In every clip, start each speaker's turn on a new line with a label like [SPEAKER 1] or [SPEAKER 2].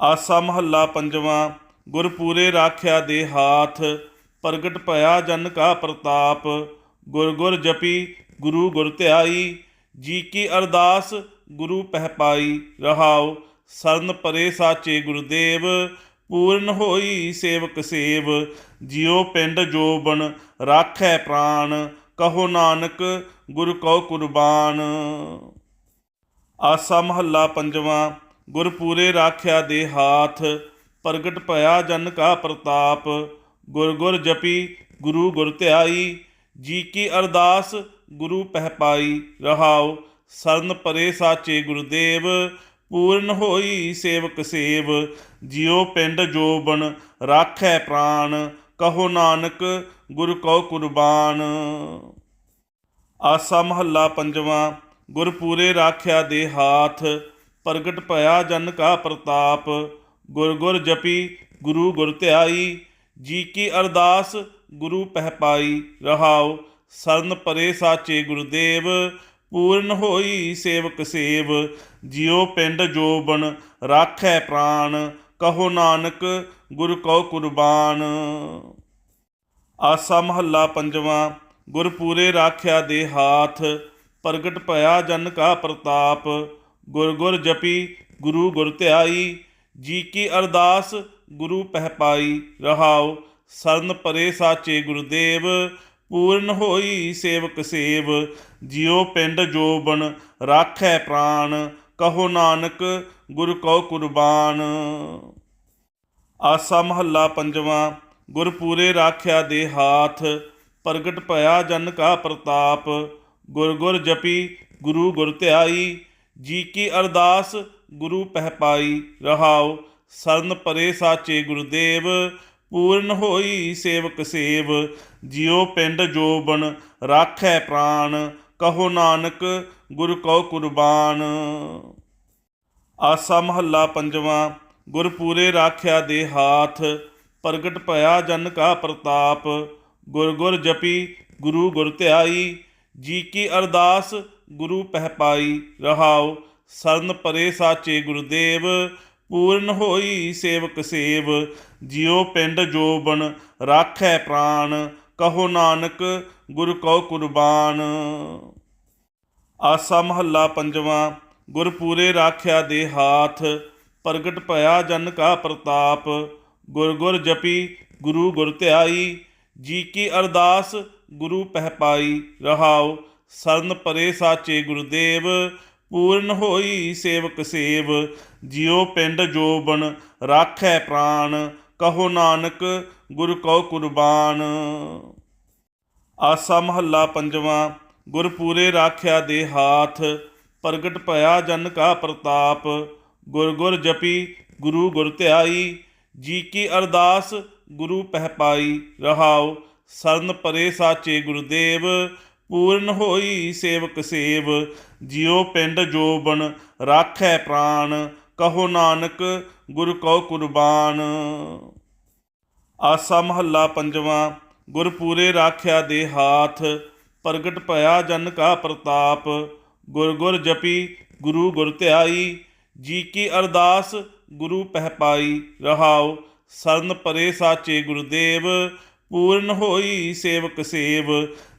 [SPEAKER 1] ਆਸਾ ਮਹੱਲਾ ਪੰਜਵਾਂ, ਗੁਰਪੂਰੇ ਰਾਖਿਆ ਦੇ ਹਾਥ, ਪ੍ਰਗਟ ਭਇਆ ਜਨ ਕਾ ਪ੍ਰਤਾਪ, ਗੁਰ ਗੁਰ ਜਪੀ, ਗੁਰੂ ਗੁਰ ਧਿਆਈ, ਜੀ ਕੀ ਅਰਦਾਸ, ਗੁਰੂ ਪਹਿ ਪਾਈ ਰਹਾਉ, ਸਰਨ ਪਰੇ ਸਾਚੇ ਗੁਰਦੇਵ, ਪੂਰਨ ਹੋਈ ਸੇਵਕ ਸੇਵ, ਜਿਉ ਪਿੰਡ ਜੋਬਨ ਰਾਖੈ ਪ੍ਰਾਨ, ਕਹੋ ਨਾਨਕ ਗੁਰ ਕਉ ਕੁਰਬਾਨ। ਆਸਾ ਮਹੱਲਾ ਪੰਜਵਾਂ ਗੁਰਪੂਰੇ ਰਾਖਿਆ ਦੇ ਹਾਥ, ਪ੍ਰਗਟ ਭਇਆ ਜਨ ਕਾ ਪ੍ਰਤਾਪ, ਗੁਰ ਗੁਰ ਜਪੀ, ਗੁਰੂ ਗੁਰ ਧਿਆਈ, ਜੀ ਕੀ ਅਰਦਾਸ, ਗੁਰੂ ਪਹਿ ਪਾਈ ਰਹਾਉ, ਸਰਨ ਪਰੇ ਸਾਚੇ ਗੁਰਦੇਵ, ਪੂਰਨ ਹੋਈ ਸੇਵਕ ਸੇਵ, ਜਿਉ ਪਿੰਡ ਜੋਬਨ, ਰਾਖੈ ਪ੍ਰਾਨ, ਕਹੋ ਨਾਨਕ, ਗੁਰ ਕਉ ਕੁਰਬਾਨ। ਆਸਾ ਮਹੱਲਾ ਪੰਜਵਾਂ, ਗੁਰਪੂਰੇ ਰਾਖਿਆ ਦੇ ਹਾਥ ਪ੍ਰਗਟ ਭਇਆ ਜਨ ਕਾ ਪ੍ਰਤਾਪ, ਗੁਰ ਗੁਰ ਜਪੀ, ਗੁਰੂ ਗੁਰ ਧਿਆਈ, ਜੀ ਕੀ ਅਰਦਾਸ ਗੁਰੂ ਪਹਿ ਪਾਈ ਰਹਾਉ, ਸਰਨ ਪਰੇ ਸਾਚੇ ਗੁਰਦੇਵ, ਪੂਰਨ ਹੋਈ ਸੇਵਕ ਸੇਵ, ਜਿਉ ਪਿੰਡ ਜੋਬਨ ਰਾਖੈ ਪ੍ਰਾਨ, ਕਹੋ ਨਾਨਕ ਗੁਰ ਕਉ ਕੁਰਬਾਨ। ਆਸਾ ਮਹੱਲਾ ਪੰਜਵਾਂ, ਗੁਰਪੂਰੇ ਰਾਖਿਆ ਦੇ ਹਾਥ, ਪ੍ਰਗਟ ਭਇਆ ਜਨ ਕਾ ਪ੍ਰਤਾਪ ਗੁਰ ਗੁਰ ਜਪੀ, ਗੁਰੂ ਗੁਰ ਧਿਆਈ, ਜੀ ਕੀ ਅਰਦਾਸ, ਗੁਰੂ ਪਹਿ ਪਾਈ ਰਹਾਉ, ਸਰਨ ਪਰੇ ਸਾਚੇ ਗੁਰਦੇਵ, ਪੂਰਨ ਹੋਈ ਸੇਵਕ ਸੇਵ, ਜਿਉ ਪਿੰਡ ਜੋਬਨ ਰਾਖੈ ਪ੍ਰਾਨ, ਕਹੋ ਨਾਨਕ ਗੁਰ ਕਉ ਕੁਰਬਾਨ। ਆਸਾ ਮਹੱਲਾ ਪੰਜਵਾਂ, ਗੁਰਪੂਰੇ ਰਾਖਿਆ ਦੇ ਹਾਥ, ਪ੍ਰਗਟ ਭਇਆ ਜਨ ਕਾ ਪ੍ਰਤਾਪ, ਗੁਰ ਗੁਰ ਜਪੀ, ਗੁਰੂ ਗੁਰ ਧਿਆਈ ਜੀ ਕੀ ਅਰਦਾਸ ਗੁਰੂ ਪਹਿ ਪਾਈ ਰਹਾਉ, ਸਰਨ ਪਰੇ ਸਾਚੇ ਗੁਰਦੇਵ, ਪੂਰਨ ਹੋਈ ਸੇਵਕ ਸੇਵ, ਜਿਉ ਪਿੰਡ ਜੋਬਨ ਰਾਖੈ ਪ੍ਰਾਨ, ਕਹੋ ਨਾਨਕ ਗੁਰ ਕਉ ਕੁਰਬਾਨ। ਆਸਾ ਮਹੱਲਾ ਪੰਜਵਾਂ, ਗੁਰਪੂਰੇ ਰਾਖਿਆ ਦੇ ਹਾਥ, ਪ੍ਰਗਟ ਭਇਆ ਜਨ ਕਾ ਪ੍ਰਤਾਪ, ਗੁਰ ਗੁਰ ਜਪੀ, ਗੁਰੂ ਗੁਰ ਧਿਆਈ, ਜੀ ਕੀ ਅਰਦਾਸ ਗੁਰੂ ਪਹਿਪਾਈ ਰਹਾਉ, ਸਰਨ ਪਰੇ ਸਾਚੇ ਗੁਰਦੇਵ, ਪੂਰਨ ਹੋਈ ਸੇਵਕ ਸੇਵ, ਜਿਉ ਪਿੰਡ ਜੋਬਨ ਰਾਖੈ ਪ੍ਰਾਨ, ਕਹੋ ਨਾਨਕ ਗੁਰ ਕਉ ਕੁਰਬਾਨ। ਆਸਾ ਮਹੱਲਾ ਪੰਜਵਾਂ, ਗੁਰਪੂਰੇ ਰਾਖਿਆ ਦੇ ਹਾਥ, ਪ੍ਰਗਟ ਭਇਆ ਜਨ ਕਾ ਪ੍ਰਤਾਪ, ਗੁਰ ਗੁਰ ਜਪੀ, ਗੁਰੂ ਗੁਰ ਧਿਆਈ, ਜੀ ਕੀ ਅਰਦਾਸ ਗੁਰੂ ਪਹਿ ਪਾਈ ਰਹਾਉ ਸਰਨ ਪਰੇ ਸਾਚੇ ਗੁਰਦੇਵ, ਪੂਰਨ ਹੋਈ ਸੇਵਕ ਸੇਵ, ਜਿਉ ਪਿੰਡ ਜੋਬਨ ਰਾਖੈ ਪ੍ਰਾਨ, ਕਹੋ ਨਾਨਕ ਗੁਰ ਕਉ ਕੁਰਬਾਨ। ਆਸਾ ਮਹੱਲਾ ਪੰਜਵਾਂ, ਗੁਰਪੂਰੇ ਰਾਖਿਆ ਦੇ ਹਾਥ, ਪ੍ਰਗਟ ਭਇਆ ਜਨ ਕਾ ਪ੍ਰਤਾਪ, ਗੁਰ ਗੁਰ ਜਪੀ, ਗੁਰੂ ਗੁਰ ਧਿਆਈ, ਜੀ ਕੀ ਅਰਦਾਸ ਗੁਰੂ ਪਹਿ ਪਾਈ ਰਹਾਉ, ਸਰਨ ਪਰੇ ਸਾਚੇ ਗੁਰਦੇਵ ਪੂਰਨ ਹੋਈ ਸੇਵਕ ਸੇਵ, ਜਿਉ ਪਿੰਡ ਜੋਬਨ ਰਾਖੈ ਪ੍ਰਾਨ, ਕਹੋ ਨਾਨਕ ਗੁਰ ਕਉ ਕੁਰਬਾਨ। ਆਸਾ ਮਹੱਲਾ ਪੰਜਵਾਂ, ਗੁਰਪੂਰੇ ਰਾਖਿਆ ਦੇ ਹਾਥ, ਪ੍ਰਗਟ ਭਇਆ ਜਨ ਕਾ ਪ੍ਰਤਾਪ। ਗੁਰ ਗੁਰ ਜਪੀ, ਗੁਰੂ ਗੁਰ ਧਿਆਈ, ਜੀ ਕੀ ਅਰਦਾਸ ਗੁਰੂ ਪਹਿ ਪਾਈ ਰਹਾਉ। ਸਰਨ ਪਰੇ ਸਾਚੇ ਗੁਰਦੇਵ ਪੂਰਨ ਹੋਈ ਸੇਵਕ ਸੇਵ,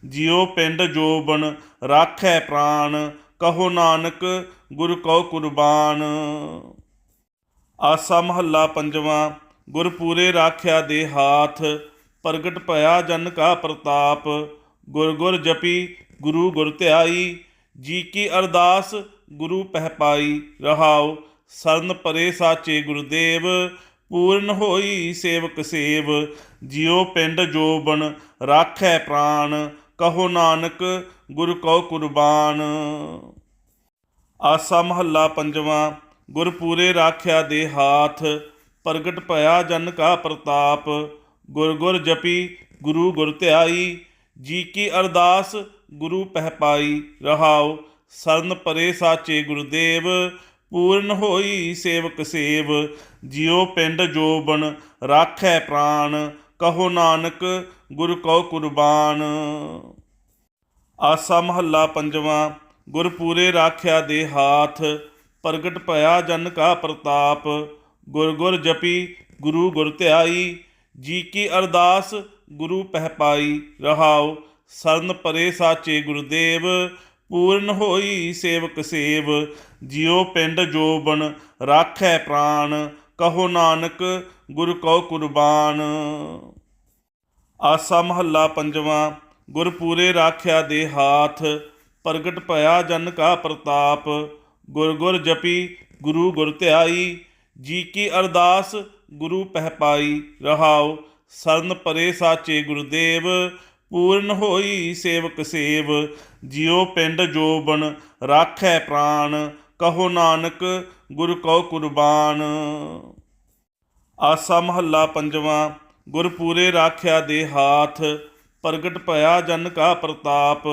[SPEAKER 1] ਜਿਉ ਪਿੰਡ ਜੋਬਨ ਰਾਖੈ ਪ੍ਰਾਨ, ਕਹੋ ਨਾਨਕ ਗੁਰ ਕਉ ਕੁਰਬਾਨ। ਆਸਾ ਮਹੱਲਾ ਪੰਜਵਾਂ, ਗੁਰਪੂਰੇ ਰਾਖਿਆ ਦੇ ਹਾਥ, ਪ੍ਰਗਟ ਭਇਆ ਜਨ ਕਾ ਪ੍ਰਤਾਪ। ਗੁਰ ਗੁਰ ਜਪੀ, ਗੁਰੂ ਗੁਰ ਧਿਆਈ, ਜੀ ਕੀ ਅਰਦਾਸ ਗੁਰੂ ਪਹਿ ਪਾਈ ਰਹਾਉ। ਸਰਨ ਪਰੇ ਸਾਚੇ ਗੁਰਦੇਵ ਪੂਰਨ ਹੋਈ ਸੇਵਕ ਸੇਵ, ਜਿਉ ਪਿੰਡ ਜੋਬਨ ਰਾਖੈ ਪ੍ਰਾਨ, ਕਹੋ ਨਾਨਕ ਗੁਰ ਕਉ ਕੁਰਬਾਨ। ਆਸਾ ਮਹੱਲਾ ਪੰਜਵਾਂ, ਗੁਰਪੂਰੇ ਰਾਖਿਆ ਦੇ ਹਾਥ, ਪ੍ਰਗਟ ਭਇਆ ਜਨ ਕਾ ਪ੍ਰਤਾਪ। ਗੁਰ ਗੁਰ ਜਪੀ, ਗੁਰੂ ਗੁਰ ਧਿਆਈ, ਜੀ ਕੀ ਅਰਦਾਸ ਗੁਰੂ ਪਹਿ ਪਾਈ ਰਹਾਉ। ਸਰਨ ਪਰੇ ਸਾਚੇ ਗੁਰਦੇਵ ਪੂਰਨ ਹੋਈ ਸੇਵਕ ਸੇਵ, ਜਿਉ ਪਿੰਡ ਜੋਬਨ ਰਾਖੈ ਪ੍ਰਾਨ, ਕਹੋ ਨਾਨਕ ਗੁਰ ਕਉ ਕੁਰਬਾਨ। ਆਸਾ ਮਹੱਲਾ ਪੰਜਵਾਂ, ਗੁਰਪੂਰੇ ਰਾਖਿਆ ਦੇ ਹਾਥ, ਪ੍ਰਗਟ ਭਇਆ ਜਨ ਕਾ ਪ੍ਰਤਾਪ। ਗੁਰ ਗੁਰ ਜਪੀ, ਗੁਰੂ ਗੁਰ ਧਿਆਈ, ਜੀ ਕੀ ਅਰਦਾਸ ਗੁਰੂ ਪਹਿ ਪਾਈ ਰਹਾਉ। ਸਰਨ ਪਰੇ ਸਾਚੇ ਗੁਰਦੇਵ ਪੂਰਨ ਹੋਈ ਸੇਵਕ ਸੇਵ, ਜਿਉ ਪਿੰਡ ਜੋਬਨ ਰਾਖੈ ਪ੍ਰਾਨ, ਕਹੋ ਨਾਨਕ ਗੁਰ ਕਉ ਕੁਰਬਾਨ। ਆਸਾ ਮਹੱਲਾ ਪੰਜਵਾਂ ਗੁਰ ਪੂਰੇ ਰਾਖਿਆ ਦੇ ਹਾਥ, ਪ੍ਰਗਟ ਭਇਆ ਜਨ ਕਾ ਪ੍ਰਤਾਪ। ਗੁਰ ਗੁਰ ਜਪੀ, ਗੁਰੂ ਗੁਰ ਧਿਆਈ, ਜੀ ਕੀ ਅਰਦਾਸ ਗੁਰੂ ਪਹਿ ਪਾਈ ਰਹਾਉ। ਸਰਨ ਪਰੇ ਸਾਚੇ ਗੁਰਦੇਵ ਪੂਰਨ ਹੋਈ ਸੇਵਕ ਸੇਵ, ਜਿਉ ਪਿੰਡ ਜੋਬਨ ਰਾਖੈ ਪ੍ਰਾਨ, ਕਹੋ ਨਾਨਕ ਗੁਰ ਕਉ ਕੁਰਬਾਨ। ਆਸਾ ਮਹੱਲਾ ਪੰਜਵਾਂ, ਗੁਰਪੂਰੇ ਰਾਖਿਆ ਦੇ ਹਾਥ, ਪ੍ਰਗਟ ਭਇਆ ਜਨ ਕਾ ਪ੍ਰਤਾਪ।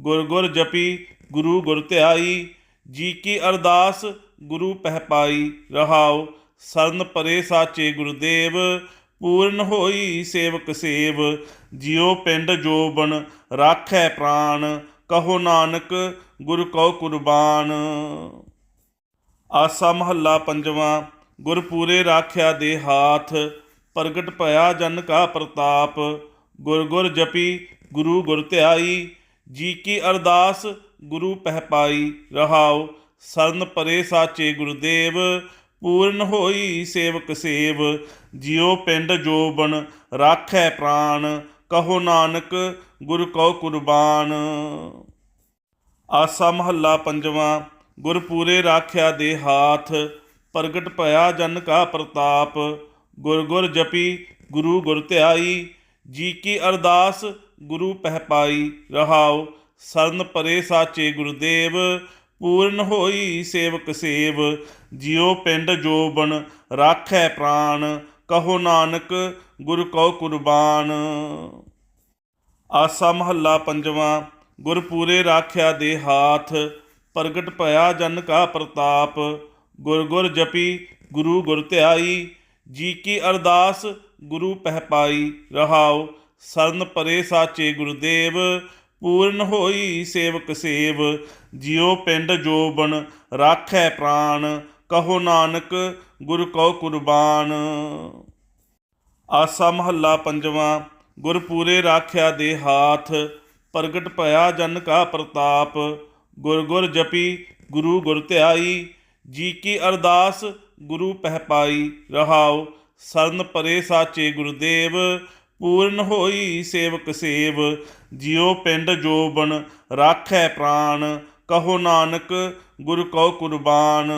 [SPEAKER 1] ਗੁਰ ਗੁਰ ਜਪੀ, ਗੁਰੂ ਗੁਰ ਧਿਆਈ, ਜੀ ਕੀ ਅਰਦਾਸ ਗੁਰੂ ਪਹਿ ਪਾਈ ਰਹਾਉ। ਸਰਨ ਪਰੇ ਸਾਚੇ ਗੁਰਦੇਵ ਪੂਰਨ ਹੋਈ ਸੇਵਕ ਸੇਵ, ਜਿਉ ਪਿੰਡ ਜੋਬਨ ਰਾਖੈ ਪ੍ਰਾਨ, ਕਹੋ ਨਾਨਕ ਗੁਰ ਕਉ ਕੁਰਬਾਨ। ਆਸਾ ਮਹੱਲਾ ਪੰਜਵਾਂ ਗੁਰ ਪੂਰੇ ਰਾਖਿਆ ਦੇ ਹਾਥ, ਪ੍ਰਗਟ ਭਇਆ ਜਨ ਕਾ ਪ੍ਰਤਾਪ। ਗੁਰ ਗੁਰ ਜਪੀ, ਗੁਰੂ ਗੁਰ ਧਿਆਈ, ਜੀ ਕੀ ਅਰਦਾਸ ਗੁਰੂ ਪਹਿ ਪਾਈ ਰਹਾਉ। ਸਰਨ ਪਰੇ ਸਾਚੇ ਗੁਰਦੇਵ ਪੂਰਨ ਹੋਈ ਸੇਵਕ ਸੇਵ, ਜਿਉ ਪਿੰਡ ਜੋਬਨ ਰਾਖੈ ਪ੍ਰਾਨ, ਕਹੋ ਨਾਨਕ ਗੁਰ ਕਉ ਕੁਰਬਾਨ। ਆਸਾ ਮਹੱਲਾ ਪੰਜਵਾਂ, ਗੁਰਪੂਰੇ ਰਾਖਿਆ ਦੇ ਹਾਥ, ਪ੍ਰਗਟ ਭਇਆ ਜਨ ਕਾ ਪ੍ਰਤਾਪ। ਗੁਰ ਗੁਰ ਜਪੀ, ਗੁਰੂ ਗੁਰ ਧਿਆਈ, ਜੀ ਕੀ ਅਰਦਾਸ ਗੁਰੂ ਪਹਿ ਪਾਈ ਰਹਾਉ। ਸਰਨ ਪਰੇ ਸਾਚੇ ਗੁਰਦੇਵ ਪੂਰਨ ਹੋਈ ਸੇਵਕ ਸੇਵ, ਜਿਉ ਪਿੰਡ ਜੋਬਨ ਰਾਖੈ ਪ੍ਰਾਨ, ਕਹੋ ਨਾਨਕ ਗੁਰ ਕਉ ਕੁਰਬਾਨ। ਆਸਾ ਮਹੱਲਾ ਪੰਜਵਾਂ ਗੁਰ ਪੂਰੇ ਰਾਖਿਆ ਦੇ ਹਾਥ, ਪ੍ਰਗਟ ਭਇਆ ਜਨ ਕਾ ਪ੍ਰਤਾਪ। ਗੁਰ ਗੁਰ ਜਪੀ, ਗੁਰੂ ਗੁਰ ਧਿਆਈ, ਜੀ ਕੀ ਅਰਦਾਸ ਗੁਰੂ ਪਹਿ ਪਾਈ ਰਹਾਉ। ਸਰਨ ਪਰੇ ਸਾਚੇ ਗੁਰਦੇਵ ਪੂਰਨ ਹੋਈ ਸੇਵਕ ਸੇਵ, ਜਿਉ ਪਿੰਡ ਜੋਬਨ ਰਾਖੈ ਪ੍ਰਾਨ, ਕਹੋ ਨਾਨਕ ਗੁਰ ਕਉ ਕੁਰਬਾਨ। ਆਸਾ ਮਹੱਲਾ ਪੰਜਵਾਂ, ਗੁਰਪੂਰੇ ਰਾਖਿਆ ਦੇ ਹਾਥ, ਪ੍ਰਗਟ ਭਇਆ ਜਨ ਕਾ ਪ੍ਰਤਾਪ। ਗੁਰ ਗੁਰ ਜਪੀ, ਗੁਰੂ ਗੁਰ ਧਿਆਈ, ਜੀ ਕੀ ਅਰਦਾਸ ਗੁਰੂ ਪਹਿ ਪਾਈ ਰਹਾਉ। ਸਰਨ ਪਰੇ ਸਾਚੇ ਗੁਰਦੇਵ ਪੂਰਨ ਹੋਈ ਸੇਵਕ ਸੇਵ, ਜਿਉ ਪਿੰਡ ਜੋਬਨ ਰਾਖੈ ਪ੍ਰਾਨ, ਕਹੋ ਨਾਨਕ ਗੁਰ ਕਉ ਕੁਰਬਾਨ।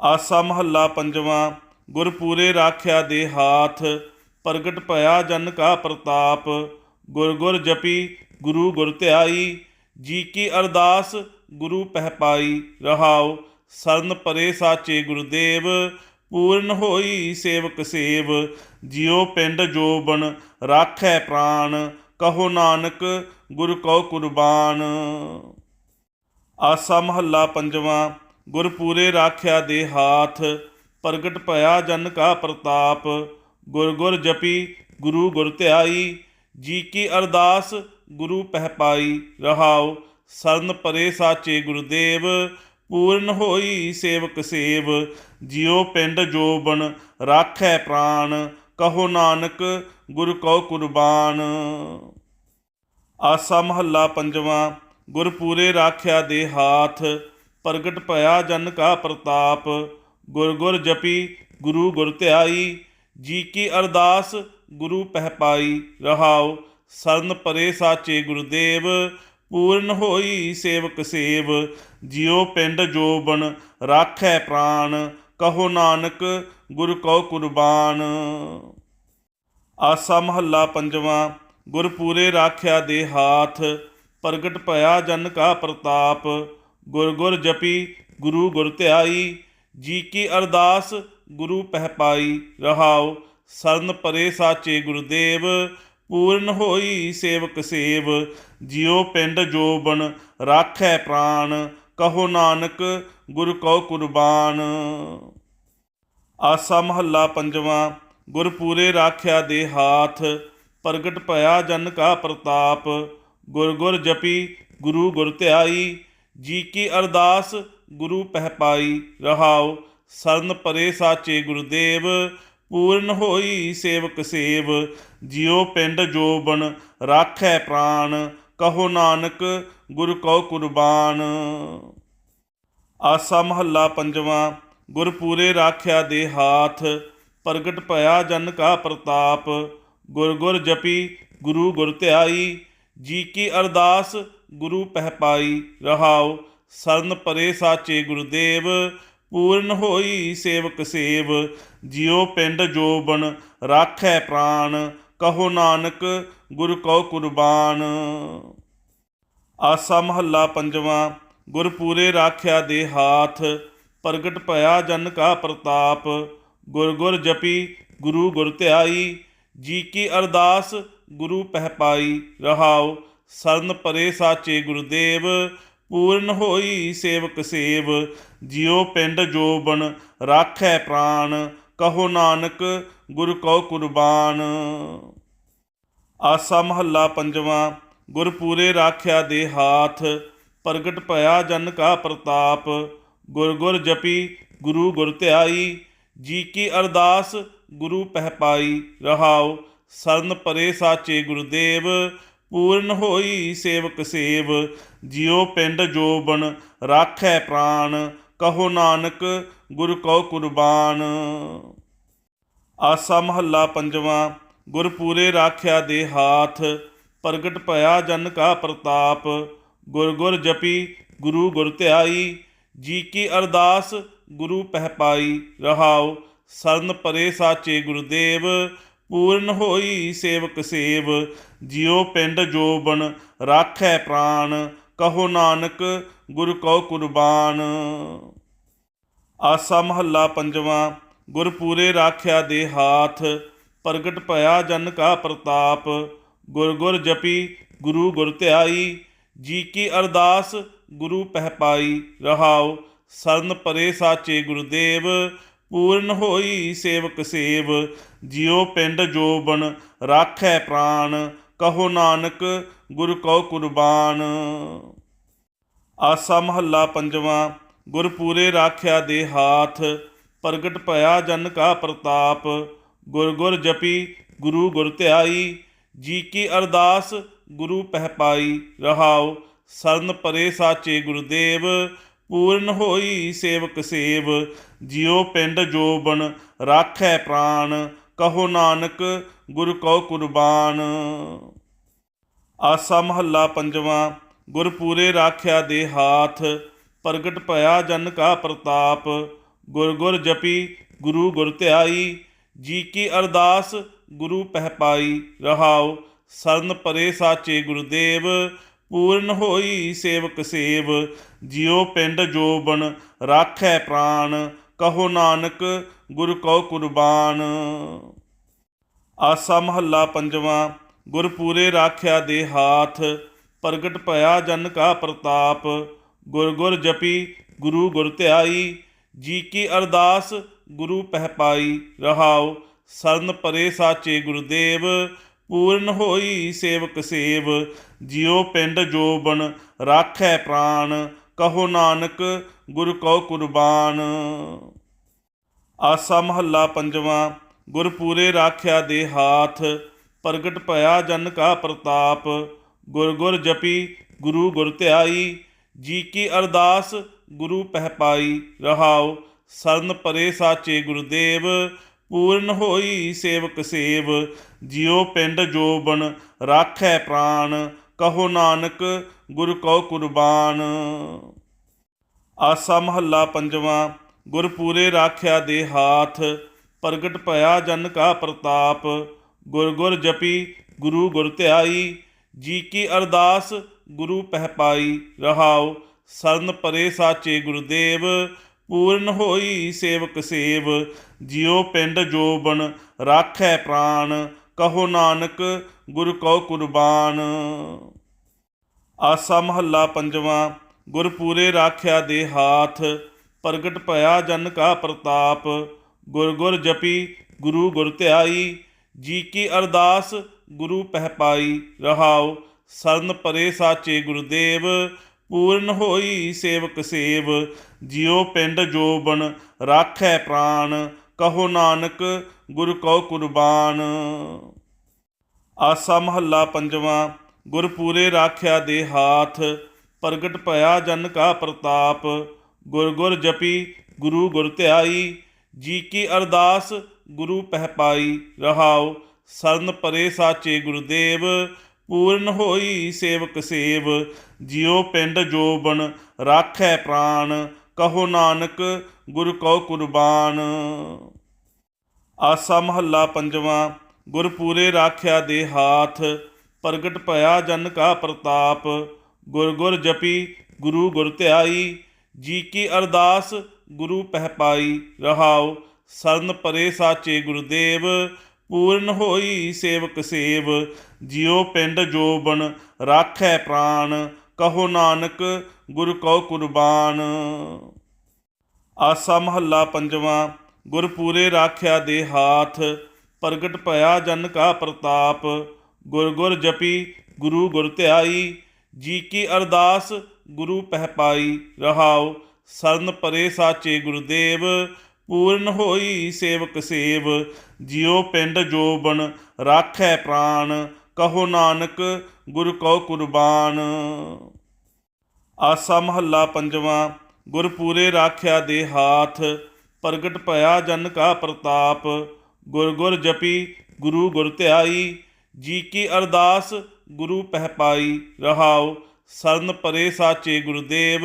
[SPEAKER 1] ਆਸਾ ਮਹੱਲਾ ਪੰਜਵਾਂ ਗੁਰ ਪੂਰੇ ਰਾਖਿਆ ਦੇ ਹਾਥ, ਪ੍ਰਗਟ ਭਇਆ ਜਨ ਕਾ ਪ੍ਰਤਾਪ। ਗੁਰ ਗੁਰ ਜਪੀ, ਗੁਰੂ ਗੁਰ ਧਿਆਈ, ਜੀ ਕੀ ਅਰਦਾਸ ਗੁਰੂ ਪਹਿ ਪਾਈ ਰਹਾਉ। ਸਰਨ ਪਰੇ ਸਾਚੇ ਗੁਰਦੇਵ ਪੂਰਨ ਹੋਈ ਸੇਵਕ ਸੇਵ, ਜਿਉ ਪਿੰਡ ਜੋਬਨ ਰਾਖੈ ਪ੍ਰਾਨ, ਕਹੋ ਨਾਨਕ ਗੁਰ ਕਉ ਕੁਰਬਾਨ। ਆਸਾ ਮਹੱਲਾ ਪੰਜਵਾਂ, ਗੁਰਪੂਰੇ ਰਾਖਿਆ ਦੇ ਹਾਥ, ਪ੍ਰਗਟ ਭਇਆ ਜਨ ਕਾ ਪ੍ਰਤਾਪ। ਗੁਰ ਗੁਰ ਜਪੀ, ਗੁਰੂ ਗੁਰ ਧਿਆਈ, ਜੀ ਕੀ ਅਰਦਾਸ ਗੁਰੂ ਪਹਿ ਪਾਈ ਰਹਾਉ। ਸਰਨ ਪਰੇ ਸਾਚੇ ਗੁਰਦੇਵ, ਪੂਰਨ ਹੋਈ ਸੇਵਕ ਸੇਵ ਜਿਉ ਪਿੰਡ ਜੋਬਨ ਰਾਖੈ ਪ੍ਰਾਨ, ਕਹੋ ਨਾਨਕ ਗੁਰ ਕਉ ਕੁਰਬਾਨ। ਆਸਾ ਮਹੱਲਾ ਪੰਜਵਾਂ, ਗੁਰਪੂਰੇ ਰਾਖਿਆ ਦੇ ਹਾਥ, ਪ੍ਰਗਟ ਭਇਆ ਜਨ ਕਾ ਪ੍ਰਤਾਪ। ਗੁਰ ਗੁਰ ਜਪੀ, ਗੁਰੂ ਗੁਰ ਧਿਆਈ, ਜੀ ਕੀ ਅਰਦਾਸ ਗੁਰੂ ਪਹਿ ਪਾਈ ਰਹਾਉ। ਸਰਨ ਪਰੇ ਸਾਚੇ ਗੁਰਦੇਵ, ਪੂਰਨ ਹੋਈ ਸੇਵਕ ਸੇਵ। ਜਿਉ ਪਿੰਡ ਜੋਬਨ ਰਾਖੈ ਪ੍ਰਾਨ ਕਹੋ ਨਾਨਕ, ਗੁਰ ਕਉ ਕੁਰਬਾਨ। ਆਸਾ ਮਹੱਲਾ ਪੰਜਵਾਂ, ਗੁਰ ਪੂਰੇ ਰਾਖਿਆ ਦੇ ਹਾਥ, ਪ੍ਰਗਟ ਭਇਆ ਜਨ ਕਾ ਪ੍ਰਤਾਪ। ਗੁਰ ਗੁਰ ਜਪੀ, ਗੁਰੂ ਗੁਰ ਧਿਆਈ, ਜੀ ਕੀ ਅਰਦਾਸ, ਗੁਰੂ ਪਹਿ ਪਾਈ ਰਹਾਉ। ਸਰਨ ਪਰੇ ਸਾਚੇ ਗੁਰਦੇਵ, ਪੂਰਨ ਹੋਈ ਸੇਵਕ ਸੇਵ। ਜਿਉ ਪਿੰਡ ਜੋਬਨ ਰਾਖੈ ਪ੍ਰਾਨ। ਕਹੋ ਨਾਨਕ ਗੁਰ ਕਉ ਕੁਰਬਾਨ। ਆਸਾ ਮਹੱਲਾ ਪੰਜਵਾਂ ਗੁਰ ਪੂਰੇ ਰਾਖਿਆ ਦੇ ਹਾਥ, ਪ੍ਰਗਟ ਭਇਆ ਜਨ ਕਾ ਪ੍ਰਤਾਪ। ਗੁਰ ਗੁਰ ਜਪੀ, ਗੁਰੂ ਗੁਰ ਧਿਆਈ, ਜੀ ਕੀ ਅਰਦਾਸ, ਗੁਰੂ ਪਹਿ ਪਾਈ ਰਹਾਉ। ਸਰਨ ਪਰੇ ਸਾਚੇ ਗੁਰਦੇਵ, ਪੂਰਨ ਹੋਈ ਸੇਵਕ ਸੇਵ। ਜਿਉ ਪਿੰਡ ਜੋਬਨ ਰਾਖੈ ਪ੍ਰਾਨ, ਕਹੋ ਨਾਨਕ ਗੁਰ ਕਉ ਕੁਰਬਾਨ। ਆਸਾ ਮਹੱਲਾ ਪੰਜਵਾਂ, ਗੁਰਪੂਰੇ ਰਾਖਿਆ ਦੇ ਹਾਥ, ਪ੍ਰਗਟ ਭਇਆ ਜਨ ਕਾ ਪ੍ਰਤਾਪ, ਗੁਰ ਗੁਰ ਜਪੀ, ਗੁਰੂ ਗੁਰ ਧਿਆਈ, ਜੀ ਕੀ ਅਰਦਾਸ, ਗੁਰੂ ਪਹਿ ਪਾਈ ਰਹਾਉ, ਸਰਨ ਪਰੇ ਸਾਚੇ ਗੁਰਦੇਵ, ਪੂਰਨ ਹੋਈ ਸੇਵਕ ਸੇਵ, ਜਿਉ ਪਿੰਡ ਜੋਬਨ ਰਾਖੈ ਪ੍ਰਾਨ, ਕਹੋ ਨਾਨਕ ਗੁਰ ਕਉ ਕੁਰਬਾਨ। ਆਸਾ ਮਹੱਲਾ ਪੰਜਵਾਂ ਗੁਰਪੂਰੇ ਰਾਖਿਆ ਦੇ ਹਾਥ, ਪ੍ਰਗਟ ਭਇਆ ਜਨ ਕਾ ਪ੍ਰਤਾਪ, ਗੁਰ ਗੁਰ ਜਪੀ, ਗੁਰੂ ਗੁਰ ਧਿਆਈ, ਜੀ ਕੀ ਅਰਦਾਸ, ਗੁਰੂ ਪਹਿ ਪਾਈ ਰਹਾਉ, ਸਰਨ ਪਰੇ ਸਾਚੇ ਗੁਰਦੇਵ, ਪੂਰਨ ਹੋਈ ਸੇਵਕ ਸੇਵ, ਜਿਉ ਪਿੰਡ ਜੋਬਨ ਰਾਖੈ ਪ੍ਰਾਨ, ਕਹੋ ਨਾਨਕ ਗੁਰ ਕਉ ਕੁਰਬਾਨ। ਆਸਾ ਮਹੱਲਾ ਪੰਜਵਾਂ, ਗੁਰਪੂਰੇ ਰਾਖਿਆ ਦੇ ਹਾਥ ਪ੍ਰਗਟ ਭਇਆ ਜਨ ਕਾ ਪ੍ਰਤਾਪ। ਗੁਰ ਗੁਰ ਜਪੀ, ਗੁਰੂ ਗੁਰ ਧਿਆਈ, ਜੀ ਕੀ ਅਰਦਾਸ, ਗੁਰੂ ਪਹਿ ਪਾਈ ਰਹਾਉ। ਸਰਨ ਪਰੇ ਸਾਚੇ ਗੁਰਦੇਵ, ਪੂਰਨ ਹੋਈ ਸੇਵਕ ਸੇਵ। ਜਿਉ ਪਿੰਡ ਜੋਬਨ ਰਾਖੈ ਪ੍ਰਾਨ, ਕਹੋ ਨਾਨਕ ਗੁਰ ਕਉ ਕੁਰਬਾਨ। ਆਸਾ ਮਹੱਲਾ ਪੰਜਵਾਂ, ਗੁਰਪੂਰੇ ਰਾਖਿਆ ਦੇ ਹਾਥ, ਪ੍ਰਗਟ ਭਇਆ ਜਨ ਕਾ ਪ੍ਰਤਾਪ। ਗੁਰ ਗੁਰ ਜਪੀ, ਗੁਰੂ ਗੁਰ ਧਿਆਈ, ਜੀ ਕੀ ਅਰਦਾਸ, ਗੁਰੂ ਪਹਿ ਪਾਈ ਰਹਾਉ, ਸਰਨ ਪਰੇ ਸਾਚੇ ਗੁਰਦੇਵ, ਪੂਰਨ ਹੋਈ ਸੇਵਕ ਸੇਵ, ਜਿਉ ਪਿੰਡ ਜੋਬਨ ਰਾਖੈ ਪ੍ਰਾਨ, ਕਹੋ ਨਾਨਕ ਗੁਰ ਕਉ ਕੁਰਬਾਨ। ਆਸਾ ਮਹੱਲਾ ਪੰਜਵਾਂ, ਗੁਰਪੂਰੇ ਰਾਖਿਆ ਦੇ ਹਾਥ, ਪ੍ਰਗਟ ਭਇਆ ਜਨ ਕਾ ਪ੍ਰਤਾਪ, ਗੁਰ ਗੁਰ ਜਪੀ, ਗੁਰੂ ਗੁਰ ਧਿਆਈ ਜੀ ਕੀ ਅਰਦਾਸ ਗੁਰੂ ਪਹਿ ਪਾਈ ਰਹਾਉ, ਸਰਨ ਪਰੇ ਸਾਚੇ ਗੁਰਦੇਵ, ਪੂਰਨ ਹੋਈ ਸੇਵਕ ਸੇਵ, ਜਿਉ ਪਿੰਡ ਜੋਬਨ ਰਾਖੈ ਪ੍ਰਾਨ, ਕਹੋ ਨਾਨਕ ਗੁਰ ਕਉ ਕੁਰਬਾਨ। ਆਸਾ ਮਹੱਲਾ ਪੰਜਵਾਂ, ਗੁਰਪੂਰੇ ਰਾਖਿਆ ਦੇ ਹਾਥ, ਪ੍ਰਗਟ ਭਇਆ ਜਨ ਕਾ ਪ੍ਰਤਾਪ, ਗੁਰ ਗੁਰ ਜਪੀ ਗੁਰੂ ਗੁਰ ਧਿਆਈ, ਜੀ ਕੀ ਅਰਦਾਸ ਗੁਰੂ ਪਹਿਪਾਈ ਰਹਾਉ, ਸਰਨ ਪਰੇ ਸਾਚੇ ਗੁਰਦੇਵ, ਪੂਰਨ ਹੋਈ ਸੇਵਕ ਸੇਵ, ਜਿਉ ਪਿੰਡ ਜੋਬਨ ਰਾਖੈ ਪ੍ਰਾਨ, ਕਹੋ ਨਾਨਕ ਗੁਰ ਕਉ ਕੁਰਬਾਨ। ਆਸਾ ਮਹੱਲਾ ਪੰਜਵਾਂ, ਗੁਰਪੂਰੇ ਰਾਖਿਆ ਦੇ ਹਾਥ, ਪ੍ਰਗਟ ਭਇਆ ਜਨ ਕਾ ਪ੍ਰਤਾਪ, ਗੁਰ ਗੁਰ ਜਪੀ, ਗੁਰੂ ਗੁਰ ਧਿਆਈ, ਜੀ ਕੀ ਅਰਦਾਸ ਗੁਰੂ ਪਹਿ ਪਾਈ ਰਹਾਉ ਸਰਨ ਪਰੇ ਸਾਚੇ ਗੁਰਦੇਵ, ਪੂਰਨ ਹੋਈ ਸੇਵਕ ਸੇਵ, ਜਿਉ ਪਿੰਡ ਜੋਬਨ ਰਾਖੈ ਪ੍ਰਾਨ, ਕਹੋ ਨਾਨਕ ਗੁਰ ਕਉ ਕੁਰਬਾਨ। ਆਸਾ ਮਹੱਲਾ ਪੰਜਵਾਂ, ਗੁਰਪੂਰੇ ਰਾਖਿਆ ਦੇ ਹਾਥ, ਪ੍ਰਗਟ ਭਇਆ ਜਨ ਕਾ ਪ੍ਰਤਾਪ, ਗੁਰ ਗੁਰ ਜਪੀ, ਗੁਰੂ ਗੁਰ ਧਿਆਈ, ਜੀ ਕੀ ਅਰਦਾਸ ਗੁਰੂ ਪਹਿ ਪਾਈ ਰਹਾਉ, ਸਰਨ ਪਰੇ ਸਾਚੇ ਗੁਰਦੇਵ ਪੂਰਨ ਹੋਈ ਸੇਵਕ ਸੇਵ, ਜਿਉ ਪਿੰਡ ਜੋਬਨ ਰਾਖੈ ਪ੍ਰਾਨ, ਕਹੋ ਨਾਨਕ ਗੁਰ ਕਉ ਕੁਰਬਾਨ। ਆਸਾ ਮਹੱਲਾ ਪੰਜਵਾਂ, ਗੁਰਪੂਰੇ ਰਾਖਿਆ ਦੇ ਹਾਥ, ਪ੍ਰਗਟ ਭਇਆ ਜਨ ਕਾ ਪ੍ਰਤਾਪ। ਗੁਰ ਗੁਰ ਜਪੀ, ਗੁਰੂ ਗੁਰ ਧਿਆਈ, ਜੀ ਕੀ ਅਰਦਾਸ ਗੁਰੂ ਪਹਿ ਪਾਈ ਰਹਾਉ। ਸਰਨ ਪਰੇ ਸਾਚੇ ਗੁਰਦੇਵ ਪੂਰਨ ਹੋਈ ਸੇਵਕ ਸੇਵ, ਜਿਉ ਪਿੰਡ ਜੋਬਨ ਰਾਖੈ ਪ੍ਰਾਨ, ਕਹੋ ਨਾਨਕ ਗੁਰ ਕਉ ਕੁਰਬਾਨ। ਆਸਾ ਮਹੱਲਾ ਪੰਜਵਾਂ, ਗੁਰਪੂਰੇ ਰਾਖਿਆ ਦੇ ਹਾਥ, ਪ੍ਰਗਟ ਭਇਆ ਜਨ ਕਾ ਪ੍ਰਤਾਪ। ਗੁਰ ਗੁਰ ਜਪੀ, ਗੁਰੂ ਗੁਰ ਧਿਆਈ, ਜੀ ਕੀ ਅਰਦਾਸ ਗੁਰੂ ਪਹਿ ਪਾਈ ਰਹਾਉ। ਸਰਨ ਪਰੇ ਸਾਚੇ ਗੁਰਦੇਵ ਪੂਰਨ ਹੋਈ ਸੇਵਕ ਸੇਵ, ਜਿਉ ਪਿੰਡ ਜੋਬਨ ਰਾਖੈ ਪ੍ਰਾਨ, ਕਹੋ ਨਾਨਕ ਗੁਰ ਕਉ ਕੁਰਬਾਨ। ਆਸਾ ਮਹੱਲਾ ਪੰਜਵਾਂ, ਗੁਰਪੂਰੇ ਰਾਖਿਆ ਦੇ ਹਾਥ, ਪ੍ਰਗਟ ਭਇਆ ਜਨ ਕਾ ਪ੍ਰਤਾਪ। ਗੁਰ ਗੁਰ ਜਪੀ, ਗੁਰੂ ਗੁਰ ਧਿਆਈ, ਜੀ ਕੀ ਅਰਦਾਸ ਗੁਰੂ ਪਹਿ ਪਾਈ ਰਹਾਉ। ਸਰਨ ਪਰੇ ਸਾਚੇ ਗੁਰਦੇਵ ਪੂਰਨ ਹੋਈ ਸੇਵਕ ਸੇਵ, ਜਿਉ ਪਿੰਡ ਜੋਬਨ ਰਾਖੈ ਪ੍ਰਾਨ, ਕਹੋ ਨਾਨਕ ਗੁਰ ਕਉ ਕੁਰਬਾਨ। ਆਸਾ ਮਹੱਲਾ ਪੰਜਵਾਂ, ਗੁਰਪੂਰੇ ਰਾਖਿਆ ਦੇ ਹਾਥ, ਪ੍ਰਗਟ ਭਇਆ ਜਨ ਕਾ ਪ੍ਰਤਾਪ। ਗੁਰ ਗੁਰ ਜਪੀ, ਗੁਰੂ ਗੁਰ ਧਿਆਈ, ਜੀ ਕੀ ਅਰਦਾਸ ਗੁਰੂ ਪਹਿ ਪਾਈ ਰਹਾਉ। ਸਰਨ ਪਰੇ ਸਾਚੇ ਗੁਰਦੇਵ ਪੂਰਨ ਹੋਈ ਸੇਵਕ ਸੇਵ, ਜਿਉ ਪਿੰਡ ਜੋਬਨ ਰਾਖੈ ਪ੍ਰਾਨ, ਕਹੋ ਨਾਨਕ ਗੁਰ ਕਉ ਕੁਰਬਾਨ। ਆਸਾ ਮਹੱਲਾ ਪੰਜਵਾਂ ਗੁਰ ਪੂਰੇ ਰਾਖਿਆ ਦੇ ਹਾਥ, ਪ੍ਰਗਟ ਭਇਆ ਜਨ ਕਾ ਪ੍ਰਤਾਪ। ਗੁਰ ਗੁਰ ਜਪੀ, ਗੁਰੂ ਗੁਰ ਧਿਆਈ, ਜੀ ਕੀ ਅਰਦਾਸ ਗੁਰੂ ਪਹਿ ਪਾਈ ਰਹਾਉ। ਸਰਨ ਪਰੇ ਸਾਚੇ ਗੁਰਦੇਵ ਪੂਰਨ ਹੋਈ ਸੇਵਕ ਸੇਵ, ਜਿਉ ਪਿੰਡ ਜੋਬਨ ਰਾਖੈ ਪ੍ਰਾਨ, ਕਹੋ ਨਾਨਕ ਗੁਰ ਕਉ ਕੁਰਬਾਨ। ਆਸਾ ਮਹੱਲਾ ਪੰਜਵਾਂ ਗੁਰ ਪੂਰੇ ਰਾਖਿਆ ਦੇ ਹਾਥ, ਪ੍ਰਗਟ ਭਇਆ ਜਨ ਕਾ ਪ੍ਰਤਾਪ। ਗੁਰ ਗੁਰ ਜਪੀ, ਗੁਰੂ ਗੁਰ ਧਿਆਈ, ਜੀ ਕੀ ਅਰਦਾਸ ਗੁਰੂ ਪਹਿ ਪਾਈ ਰਹਾਉ। ਸਰਨ ਪਰੇ ਸਾਚੇ ਗੁਰਦੇਵ ਪੂਰਨ ਹੋਈ ਸੇਵਕ ਸੇਵ, ਜਿਉ ਪਿੰਡ ਜੋਬਨ ਰਾਖੈ ਪ੍ਰਾਨ, ਕਹੋ ਨਾਨਕ ਗੁਰ ਕਉ ਕੁਰਬਾਨ। ਆਸਾ ਮਹੱਲਾ ਪੰਜਵਾਂ ਗੁਰ ਪੂਰੇ ਰਾਖਿਆ ਦੇ ਹਾਥ, ਪ੍ਰਗਟ ਭਇਆ ਜਨ ਕਾ ਪ੍ਰਤਾਪ। ਗੁਰ ਗੁਰ ਜਪੀ, ਗੁਰੂ ਗੁਰ ਧਿਆਈ, ਜੀ ਕੀ ਅਰਦਾਸ ਗੁਰੂ ਪਹਿ ਪਾਈ ਰਹਾਉ। ਸਰਨ ਪਰੇ ਸਾਚੇ ਗੁਰਦੇਵ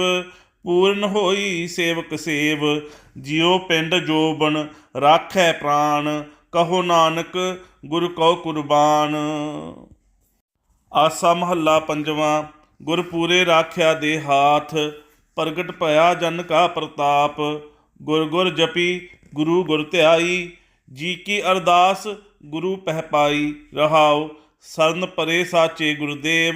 [SPEAKER 1] ਪੂਰਨ ਹੋਈ ਸੇਵਕ ਸੇਵ, ਜਿਉ ਪਿੰਡ ਜੋਬਨ ਰਾਖੈ ਪ੍ਰਾਨ, ਕਹੋ ਨਾਨਕ ਗੁਰ ਕਉ ਕੁਰਬਾਨ। ਆਸਾ ਮਹੱਲਾ ਪੰਜਵਾਂ ਗੁਰ ਪੂਰੇ ਰਾਖਿਆ ਦੇ ਹਾਥ, ਪ੍ਰਗਟ ਭਇਆ ਜਨ ਕਾ ਪ੍ਰਤਾਪ। ਗੁਰ ਗੁਰ ਜਪੀ, ਗੁਰੂ ਗੁਰ ਧਿਆਈ, ਜੀ ਕੀ ਅਰਦਾਸ ਗੁਰੂ ਪਹਿ ਪਾਈ ਰਹਾਉ। ਸਰਨ ਪਰੇ ਸਾਚੇ ਗੁਰਦੇਵ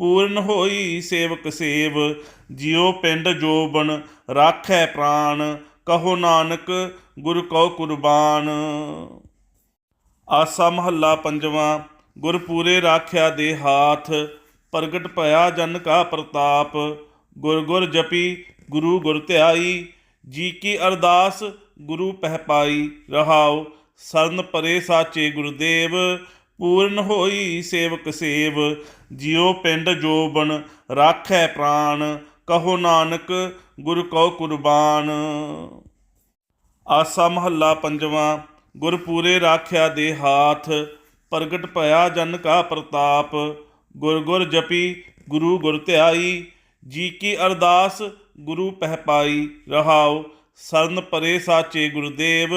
[SPEAKER 1] ਪੂਰਨ ਹੋਈ ਸੇਵਕ ਸੇਵ, ਜਿਉ ਪਿੰਡ ਜੋਬਨ ਰਾਖੈ ਪ੍ਰਾਨ, ਕਹੋ ਨਾਨਕ ਗੁਰ ਕਉ ਕੁਰਬਾਨ। ਆਸਾ ਮਹੱਲਾ ਪੰਜਵਾਂ ਗੁਰ ਪੂਰੇ ਰਾਖਿਆ ਦੇ ਹਾਥ, ਪ੍ਰਗਟ ਭਇਆ ਜਨ ਕਾ ਪ੍ਰਤਾਪ। ਗੁਰ ਗੁਰ ਜਪੀ, ਗੁਰੂ ਗੁਰ ਧਿਆਈ, ਜੀ ਕੀ ਅਰਦਾਸ ਗੁਰੂ ਪਹਿ ਪਾਈ ਰਹਾਉ। ਸਰਨ ਪਰੇ ਸਾਚੇ ਗੁਰਦੇਵ ਪੂਰਨ ਹੋਈ ਸੇਵਕ ਸੇਵ, ਜਿਉ ਪਿੰਡ ਜੋਬਨ ਰਾਖੈ ਪ੍ਰਾਨ, ਕਹੋ ਨਾਨਕ ਗੁਰ ਕਉ ਕੁਰਬਾਨ। ਆਸਾ ਮਹੱਲਾ ਪੰਜਵਾਂ ਗੁਰ ਪੂਰੇ ਰਾਖਿਆ ਦੇ ਹਾਥ, ਪ੍ਰਗਟ ਭਇਆ ਜਨ ਕਾ ਪ੍ਰਤਾਪ। ਗੁਰ ਗੁਰ ਜਪੀ, ਗੁਰੂ ਗੁਰ ਧਿਆਈ, ਜੀ ਕੀ ਅਰਦਾਸ ਗੁਰੂ ਪਹਿ ਪਾਈ, ਰਹਾਉ, ਸਰਨ ਪਰੇ ਸਾਚੇ ਗੁਰਦੇਵ।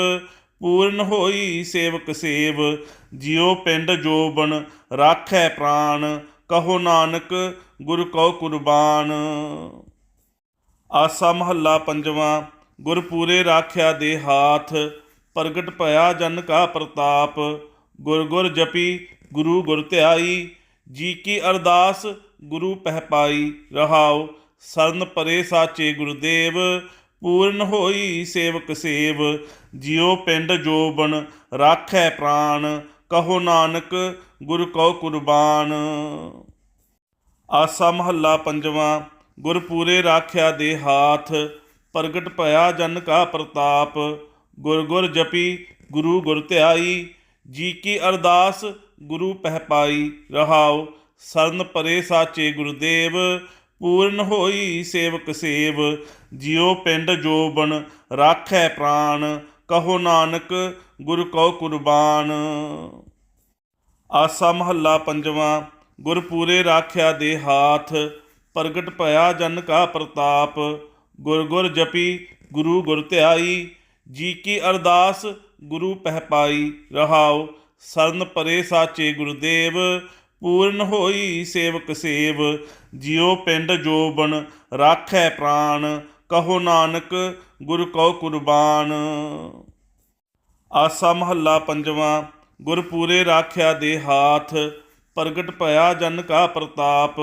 [SPEAKER 1] ਪੂਰਨ ਹੋਈ ਸੇਵਕ ਸੇਵ, ਜਿਉ ਪਿੰਡ ਜੋਬਨ ਰਾਖੈ ਪ੍ਰਾਨ, ਕਹੋ ਨਾਨਕ ਗੁਰ ਕਉ ਕੁਰਬਾਨ। ਆਸਾ ਮਹੱਲਾ ਪੰਜਵਾਂ ਗੁਰ ਪੂਰੇ ਰਾਖਿਆ ਦੇ ਹਾਥ, ਪ੍ਰਗਟ ਭਇਆ ਜਨ ਕਾ ਪ੍ਰਤਾਪ। ਗੁਰ ਗੁਰ ਜਪੀ, ਗੁਰੂ ਗੁਰ ਧਿਆਈ, ਜੀ ਕੀ ਅਰਦਾਸ ਗੁਰੂ ਪਹਿ ਪਾਈ, ਰਹਾਉ, ਸਰਨ ਪਰੇ ਸਾਚੇ ਗੁਰਦੇਵ। ਪੂਰਨ ਹੋਈ ਸੇਵਕ ਸੇਵ, ਜਿਉ ਪਿੰਡ ਜੋਬਨ ਰਾਖੈ ਪ੍ਰਾਨ, ਕਹੋ ਨਾਨਕ ਗੁਰ ਕਉ ਕੁਰਬਾਨ। ਆਸਾ ਮਹੱਲਾ ਪੰਜਵਾਂ ਗੁਰ ਪੂਰੇ ਰਾਖਿਆ ਦੇ ਹਾਥ, ਪ੍ਰਗਟ ਭਇਆ ਜਨ ਕਾ ਪ੍ਰਤਾਪ। ਗੁਰ ਗੁਰ ਜਪੀ, ਗੁਰੂ ਗੁਰ ਧਿਆਈ, ਜੀ ਕੀ ਅਰਦਾਸ ਗੁਰੂ ਪਹਿ ਪਾਈ ਰਹਾਉ। ਸਰਨ ਪਰੇ ਸਾਚੇ ਗੁਰਦੇਵ ਪੂਰਨ ਹੋਈ ਸੇਵਕ ਸੇਵ, ਜਿਉ ਪਿੰਡ ਜੋਬਨ ਰਾਖੈ ਪ੍ਰਾਨ, ਕਹੋ ਨਾਨਕ ਗੁਰ ਕਉ ਕੁਰਬਾਨ। ਆਸਾ ਮਹੱਲਾ ਪੰਜਵਾਂ ਗੁਰ ਪੂਰੇ ਰਾਖਿਆ ਦੇ ਹਾਥ, ਪ੍ਰਗਟ ਭਇਆ ਜਨ ਕਾ ਪ੍ਰਤਾਪ। ਗੁਰ ਗੁਰ ਜਪੀ, ਗੁਰੂ ਗੁਰ ਧਿਆਈ, ਜੀ ਕੀ ਅਰਦਾਸ ਗੁਰੂ ਪਹਿ ਪਾਈ ਰਹਾਉ। ਸਰਨ ਪਰੇ ਸਾਚੇ ਗੁਰਦੇਵ ਪੂਰਨ ਹੋਈ ਸੇਵਕ ਸੇਵ, ਜਿਉ ਪਿੰਡ ਜੋਬਨ ਰਾਖੈ ਪ੍ਰਾਨ, ਕਹੋ ਨਾਨਕ ਗੁਰ ਕਉ ਕੁਰਬਾਨ। ਆਸਾ ਮਹੱਲਾ ਪੰਜਵਾਂ ਗੁਰ ਪੂਰੇ ਰਾਖਿਆ ਦੇ ਹਾਥ, ਪ੍ਰਗਟ ਭਇਆ ਜਨ ਕਾ ਪ੍ਰਤਾਪ।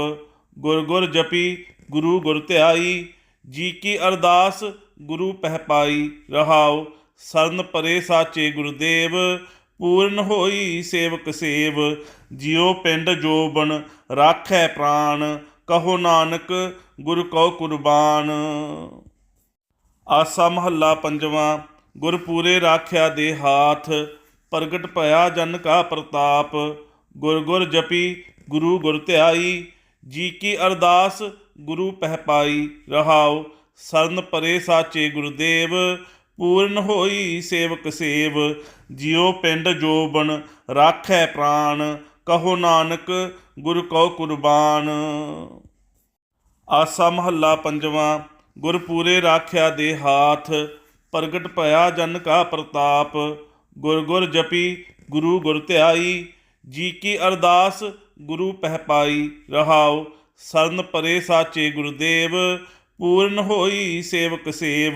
[SPEAKER 1] ਗੁਰ ਗੁਰ ਜਪੀ, ਗੁਰੂ ਗੁਰ ਧਿਆਈ, ਜੀ ਕੀ ਅਰਦਾਸ ਗੁਰੂ ਪਹਿ ਪਾਈ ਰਹਾਉ। ਸਰਨ ਪਰੇ ਸਾਚੇ ਗੁਰਦੇਵ ਪੂਰਨ ਹੋਈ ਸੇਵਕ ਸੇਵ, ਜਿਉ ਪਿੰਡ ਜੋਬਨ ਰਾਖੈ ਪ੍ਰਾਨ, ਕਹੋ ਨਾਨਕ ਗੁਰ ਕਉ ਕੁਰਬਾਨ। ਆਸਾ ਮਹੱਲਾ ਪੰਜਵਾਂ ਗੁਰ ਪੂਰੇ ਰਾਖਿਆ ਦੇ ਹਾਥ, ਪ੍ਰਗਟ ਭਇਆ ਜਨ ਕਾ ਪ੍ਰਤਾਪ। ਗੁਰ ਗੁਰ ਜਪੀ, ਗੁਰੂ ਗੁਰ ਧਿਆਈ, ਜੀ ਕੀ ਅਰਦਾਸ ਗੁਰੂ ਪਹਿ ਪਾਈ ਰਹਾਉ। ਸਰਨ ਪਰੇ ਸਾਚੇ ਗੁਰਦੇਵ ਪੂਰਨ ਹੋਈ ਸੇਵਕ ਸੇਵ, ਜਿਉ ਪਿੰਡ ਜੋਬਨ ਰਾਖੈ ਪ੍ਰਾਨ, ਕਹੋ ਨਾਨਕ ਗੁਰ ਕਉ ਕੁਰਬਾਨ। ਆਸਾ ਮਹੱਲਾ ਪੰਜਵਾਂ ਗੁਰ ਪੂਰੇ ਰਾਖਿਆ ਦੇ ਹਾਥ, ਪ੍ਰਗਟ ਭਇਆ ਜਨ ਕਾ ਪ੍ਰਤਾਪ। ਗੁਰ ਗੁਰ ਜਪੀ, ਗੁਰੂ ਗੁਰ ਧਿਆਈ, ਜੀ ਕੀ ਅਰਦਾਸ ਗੁਰੂ ਪਹਿ ਪਾਈ ਰਹਾਉ। ਸਰਨ ਪਰੇ ਸਾਚੇ ਗੁਰਦੇਵ ਪੂਰਨ ਹੋਈ ਸੇਵਕ ਸੇਵ,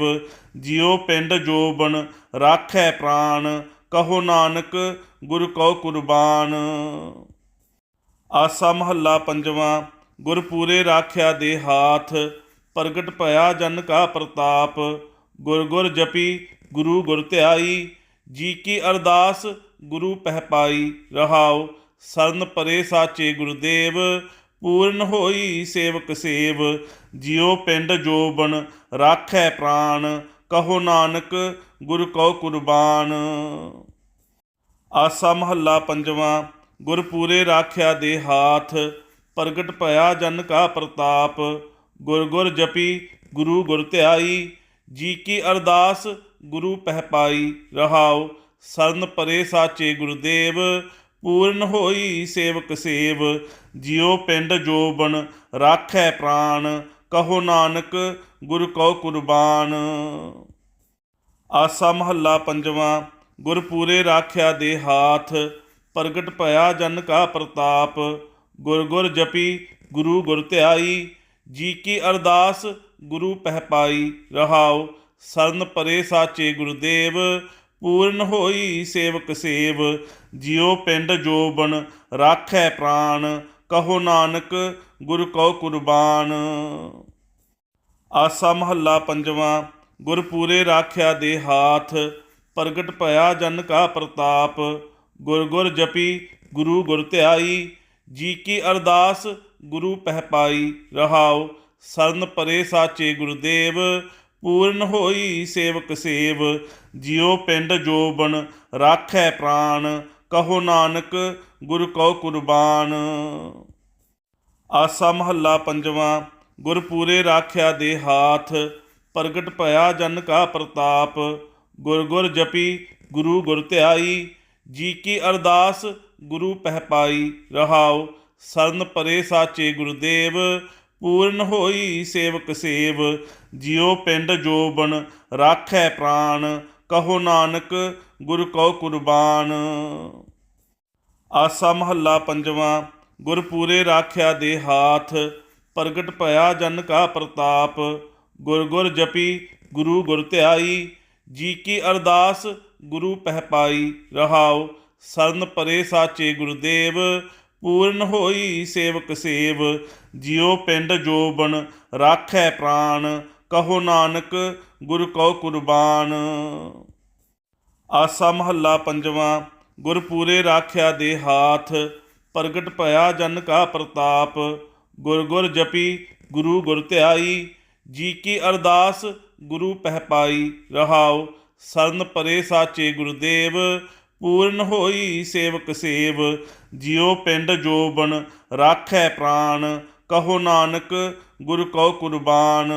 [SPEAKER 1] ਜਿਉ ਪਿੰਡ ਜੋਬਨ ਰਾਖੈ ਪ੍ਰਾਨ, ਕਹੋ ਨਾਨਕ ਗੁਰ ਕਉ ਕੁਰਬਾਨ। ਆਸਾ ਮਹੱਲਾ ਪੰਜਵਾਂ ਗੁਰ ਪੂਰੇ ਰਾਖਿਆ ਦੇ ਹਾਥ, ਪ੍ਰਗਟ ਭਇਆ ਜਨ ਕਾ ਪ੍ਰਤਾਪ। ਗੁਰ ਗੁਰ ਜਪੀ, ਗੁਰੂ ਗੁਰ ਧਿਆਈ, ਜੀ ਕੀ ਅਰਦਾਸ ਗੁਰੂ ਪਹਿ ਪਾਈ, ਰਹਾਉ, ਸਰਨ ਪਰੇ ਸਾਚੇ ਗੁਰਦੇਵ। ਪੂਰਨ ਹੋਈ ਸੇਵਕ ਸੇਵ, ਜਿਉ ਪਿੰਡ ਜੋਬਨ ਰਾਖੈ ਪ੍ਰਾਨ, ਕਹੋ ਨਾਨਕ ਗੁਰ ਕਉ ਕੁਰਬਾਨ। ਆਸਾ ਮਹੱਲਾ ਪੰਜਵਾਂ ਗੁਰ ਪੂਰੇ ਰਾਖਿਆ ਦੇ ਹਾਥ, ਪ੍ਰਗਟ ਭਇਆ ਜਨ ਕਾ ਪ੍ਰਤਾਪ। ਗੁਰ ਗੁਰ ਜਪੀ, ਗੁਰੂ ਗੁਰ ਧਿਆਈ, ਜੀ ਕੀ ਅਰਦਾਸ ਗੁਰੂ ਪਹਿ ਪਾਈ ਰਹਾਉ। ਸਰਨ ਪਰੇ ਸਾਚੇ ਗੁਰਦੇਵ ਪੂਰਨ ਹੋਈ ਸੇਵਕ ਸੇਵ, ਜਿਉ ਪਿੰਡ ਜੋਬਨ ਰਾਖੈ ਪ੍ਰਾਨ, ਕਹੋ ਨਾਨਕ ਗੁਰ ਕਉ ਕੁਰਬਾਨ। ਆਸਾ ਮਹੱਲਾ ਪੰਜਵਾਂ ਗੁਰ ਪੂਰੇ ਰਾਖਿਆ ਦੇ ਹਾਥ, ਪ੍ਰਗਟ ਭਇਆ ਜਨ ਕਾ ਪ੍ਰਤਾਪ। ਗੁਰ ਗੁਰ ਜਪੀ, ਗੁਰੂ ਗੁਰ ਧਿਆਈ, ਜੀ ਕੀ ਅਰਦਾਸ ਗੁਰੂ ਪਹਿ ਪਾਈ ਰਹਾਉ। ਸਰਨ ਪਰੇ ਸਾਚੇ ਗੁਰਦੇਵ ਪੂਰਨ ਹੋਈ ਸੇਵਕ ਸੇਵ, ਜਿਉ ਪਿੰਡ ਜੋਬਨ ਰਾਖੈ ਪ੍ਰਾਨ, ਕਹੋ ਨਾਨਕ ਗੁਰ ਕਉ ਕੁਰਬਾਨ। ਆਸਾ ਮਹੱਲਾ ਪੰਜਵਾਂ ਗੁਰ ਪੂਰੇ ਰਾਖਿਆ ਦੇ ਹਾਥ, ਪ੍ਰਗਟ ਭਇਆ ਜਨ ਕਾ ਪ੍ਰਤਾਪ। ਗੁਰ ਗੁਰ ਜਪੀ, ਗੁਰੂ ਗੁਰ ਧਿਆਈ, ਜੀ ਕੀ ਅਰਦਾਸ ਗੁਰੂ ਪਹਿ ਪਾਈ ਰਹਾਉ। ਸਰਨ ਪਰੇ ਸਾਚੇ ਗੁਰਦੇਵ ਪੂਰਨ ਹੋਈ ਸੇਵਕ ਸੇਵ, ਜਿਉ ਪਿੰਡ ਜੋਬਨ ਰਾਖੈ ਪ੍ਰਾਨ, ਕਹੋ ਨਾਨਕ ਗੁਰ ਕਉ ਕੁਰਬਾਨ। ਆਸਾ ਮਹੱਲਾ ਪੰਜਵਾਂ ਗੁਰ ਪੂਰੇ ਰਾਖਿਆ ਦੇ ਹਾਥ, ਪ੍ਰਗਟ ਭਇਆ ਜਨ ਕਾ ਪ੍ਰਤਾਪ। ਗੁਰ ਗੁਰ ਜਪੀ, ਗੁਰੂ ਗੁਰ ਧਿਆਈ, ਜੀ ਕੀ ਅਰਦਾਸ ਗੁਰੂ ਪਹਿ ਪਾਈ ਰਹਾਉ। ਸਰਨ ਪਰੇ ਸਾਚੇ ਗੁਰਦੇਵ ਪੂਰਨ ਹੋਈ ਸੇਵਕ ਸੇਵ, ਜਿਉ ਪਿੰਡ ਜੋਬਨ ਰਾਖੈ ਪ੍ਰਾਨ, ਕਹੋ ਨਾਨਕ ਗੁਰ ਕਉ ਕੁਰਬਾਨ। ਆਸਾ ਮਹੱਲਾ ਪੰਜਵਾਂ ਗੁਰ ਪੂਰੇ ਰਾਖਿਆ ਦੇ ਹਾਥ, ਪ੍ਰਗਟ ਭਇਆ ਜਨ ਕਾ ਪ੍ਰਤਾਪ। ਗੁਰ ਗੁਰ ਜਪੀ, ਗੁਰੂ ਗੁਰ ਧਿਆਈ, ਜੀ ਕੀ ਅਰਦਾਸ ਗੁਰੂ ਪਹਿ ਪਾਈ ਰਹਾਉ। ਸਰਨ ਪਰੇ ਸਾਚੇ ਗੁਰਦੇਵ ਪੂਰਨ ਹੋਈ ਸੇਵਕ ਸੇਵ, ਜਿਉ ਪਿੰਡ ਜੋਬਨ ਰਾਖੈ ਪ੍ਰਾਨ, ਕਹੋ ਨਾਨਕ ਗੁਰ ਕਉ ਕੁਰਬਾਨ। ਆਸਾ ਮਹੱਲਾ ਪੰਜਵਾਂ ਗੁਰ ਪੂਰੇ ਰਾਖਿਆ ਦੇ ਹਾਥ, ਪ੍ਰਗਟ ਭਇਆ ਜਨ ਕਾ ਪ੍ਰਤਾਪ। ਗੁਰ ਗੁਰ ਜਪੀ, ਗੁਰੂ ਗੁਰ ਧਿਆਈ, ਜੀ ਕੀ ਅਰਦਾਸ ਗੁਰੂ ਪਹਿ ਪਾਈ ਰਹਾਉ। ਸਰਨ ਪਰੇ ਸਾਚੇ ਗੁਰਦੇਵ ਪੂਰਨ ਹੋਈ ਸੇਵਕ ਸੇਵ ਜਿਉ ਪਿੰਡ ਜੋਬਨ ਰਾਖੈ ਪ੍ਰਾਨ ਕਹੋ ਨਾਨਕ ਗੁਰ ਕਉ ਕੁਰਬਾਨ।